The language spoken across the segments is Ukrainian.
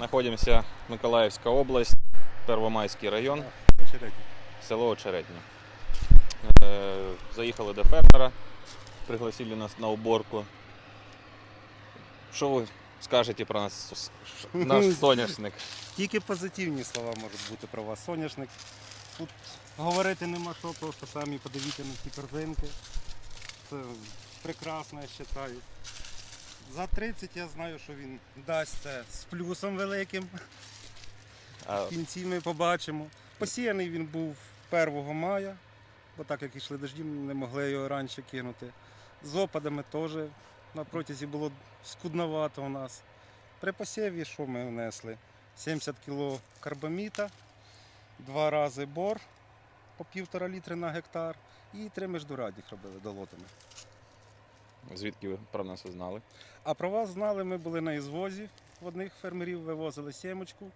Находимся Миколаївська область, Первомайський район, село Очеретне. Е, Заїхали до фермера, пригласили нас на уборку. Що ви скажете про нас, наш соняшник? Тільки позитивні слова можуть бути про вас. Соняшник. Тут говорити нема що, просто самі подивіться на ці корзинки. Це прекрасно, я вважаю. За 30 я знаю, що він дасть це з плюсом великим. А, В кінці ми побачимо. Посіяний він був 1 мая, бо так як йшли дожді, ми не могли його раніше кинути. З опадами теж на протязі було скудновато у нас. При посіві що ми внесли? 70 кг карбаміта, два рази бор по півтора літри на гектар і три междурадіх робили долотами. Звідки ви про нас узнали? А про вас знали, ми були на ізвозі в одних фермерів, вивозили сімочку.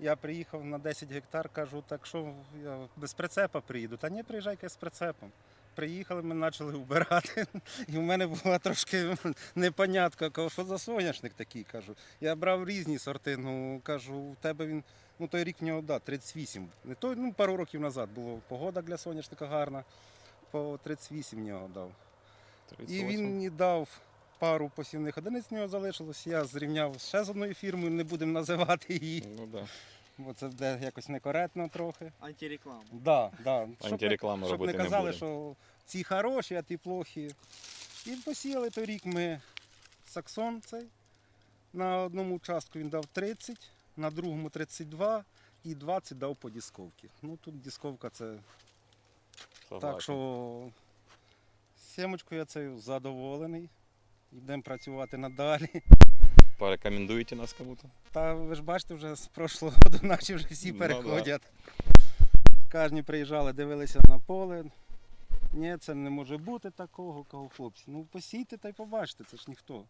Я приїхав на 10 гектар, кажу, так що я без прицепа приїду. Та ні, приїжджайте з прицепом. Приїхали, ми почали вбирати. І в мене була трошки непонятка, що за соняшник такий. кажу. Я брав різні сорти. Ну кажу, у тебе він, ну той рік в нього да, 38. Не той, ну пару років назад було погода для соняшника гарна. По 38 в нього дав. І 38? він мені дав пару посівних одиниць в нього залишилось. Я зрівняв ще з одною фірмою, не будемо називати її, Ну, да. бо це буде якось некоректно трохи. Антиреклама. Да, да. Щоб, Антирекламу не, щоб не робити не казали, будемо. що ці хороші, а ті плохі. І посіяли той рік ми саксон цей. На одному участку він дав 30, на другому 32 і 20 дав по дісковці. Ну тут дісковка це Согласен. так що сімочкою я цією задоволений. Йдемо працювати надалі. Порекомендуєте нас кому-то? Та ви ж бачите, вже з прошлого року наші вже всі Ну, переходять. Кожні приїжджали, дивилися на поле. Ні, це не може бути такого, кого хлопці. Ну посійте та й побачите, це ж ніхто.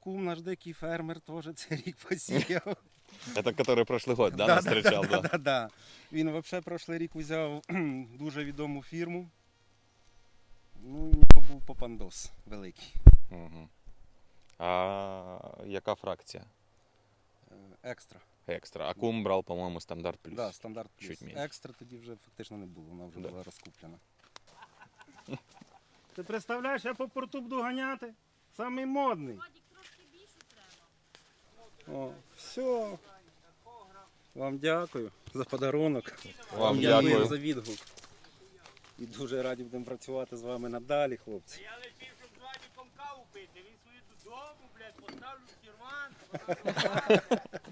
Кум наш дикий фермер теж цей рік посіяв. Это который прошлый год, да, нас встречал, да? да, да. Він взагалі прошлий рік взяв дуже відому фірму. Ну, у нього був попандос великий. Угу. А яка фракція? Е, Екстра. Екстра. А кум брав, по-моєму, стандарт плюс. Да, стандарт плюс. Чуть менше. Екстра тоді вже фактично не було, вона вже Да. була розкуплена. Ти представляєш, я по порту буду ганяти. Самий модний. О, все. Вам дякую за подарунок. Вам дякую дякую. за відгук. І дуже раді будемо працювати з вами надалі, хлопці. Я летів, щоб з Ваді комка упити, Він свою додому, блядь, поставлю в сервант.